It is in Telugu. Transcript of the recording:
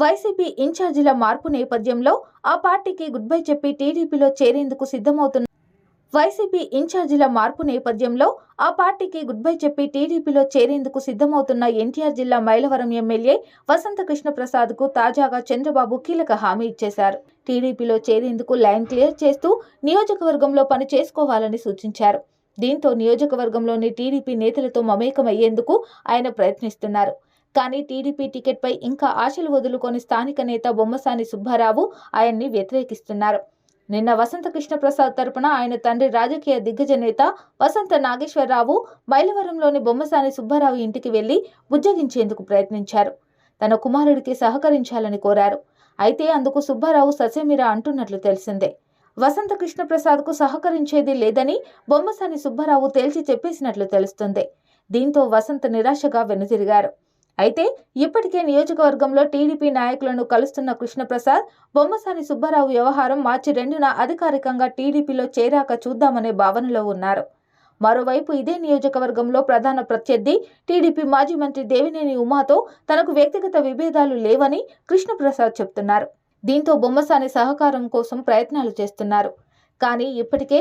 వైసీపీ ఇన్ఛార్జీల మార్పు నేపథ్యంలో ఆ పార్టీకి గుడ్ బై చెప్పి టీడీపీలో చేరేందుకు సిద్ధమవుతున్న వైసీపీ ఇన్ఛార్జీల మార్పు నేపథ్యంలో ఆ పార్టీకి గుడ్ బై చెప్పి టీడీపీలో చేరేందుకు సిద్ధమవుతున్న ఎన్టీఆర్ జిల్లా మైలవరం ఎమ్మెల్యే వసంత కృష్ణ ప్రసాద్కు తాజాగా చంద్రబాబు కీలక హామీ ఇచ్చేశారు. టీడీపీలో చేరేందుకు లైన్ క్లియర్ చేస్తూ నియోజకవర్గంలో పని చేసుకోవాలని సూచించారు. దీంతో నియోజకవర్గంలోని టీడీపీ నేతలతో మమేకమయ్యేందుకు ఆయన ప్రయత్నిస్తున్నారు. కానీ టీడీపీ టికెట్పై ఇంకా ఆశలు వదులుకొని స్థానిక నేత బొమ్మసాని సుబ్బారావు ఆయన్ని వ్యతిరేకిస్తున్నారు. నిన్న వసంత కృష్ణప్రసాద్ తరపున ఆయన తండ్రి రాజకీయ దిగ్గజ నేత వసంత నాగేశ్వరరావు మైలవరంలోని బొమ్మసాని సుబ్బారావు ఇంటికి వెళ్ళి బుజ్జగించేందుకు ప్రయత్నించారు. తన కుమారుడికి సహకరించాలని కోరారు. అయితే అందుకు సుబ్బారావు ససేమిరా అంటున్నట్లు తెలిసిందే. వసంత కృష్ణప్రసాద్కు సహకరించేది లేదని బొమ్మసాని సుబ్బారావు తేల్చి చెప్పేసినట్లు తెలుస్తుంది. దీంతో వసంత నిరాశగా వెనుతిరిగారు అయితే ఇప్పటికే నియోజకవర్గంలో టీడీపీ నాయకులను కలుస్తున్న కృష్ణప్రసాద్ బొమ్మసాని సుబ్బారావు వ్యవహారం మార్చి రెండున అధికారికంగా టీడీపీలో చేరాక చూద్దామనే భావనలో ఉన్నారు. మరోవైపు ఇదే నియోజకవర్గంలో ప్రధాన ప్రత్యర్థి టీడీపీ మాజీ మంత్రి దేవినేని ఉమాతో తనకు వ్యక్తిగత విభేదాలు లేవని కృష్ణప్రసాద్ చెప్తున్నారు. దీంతో బొమ్మసాని సహకారం కోసం ప్రయత్నాలు చేస్తున్నారు. కానీ ఇప్పటికే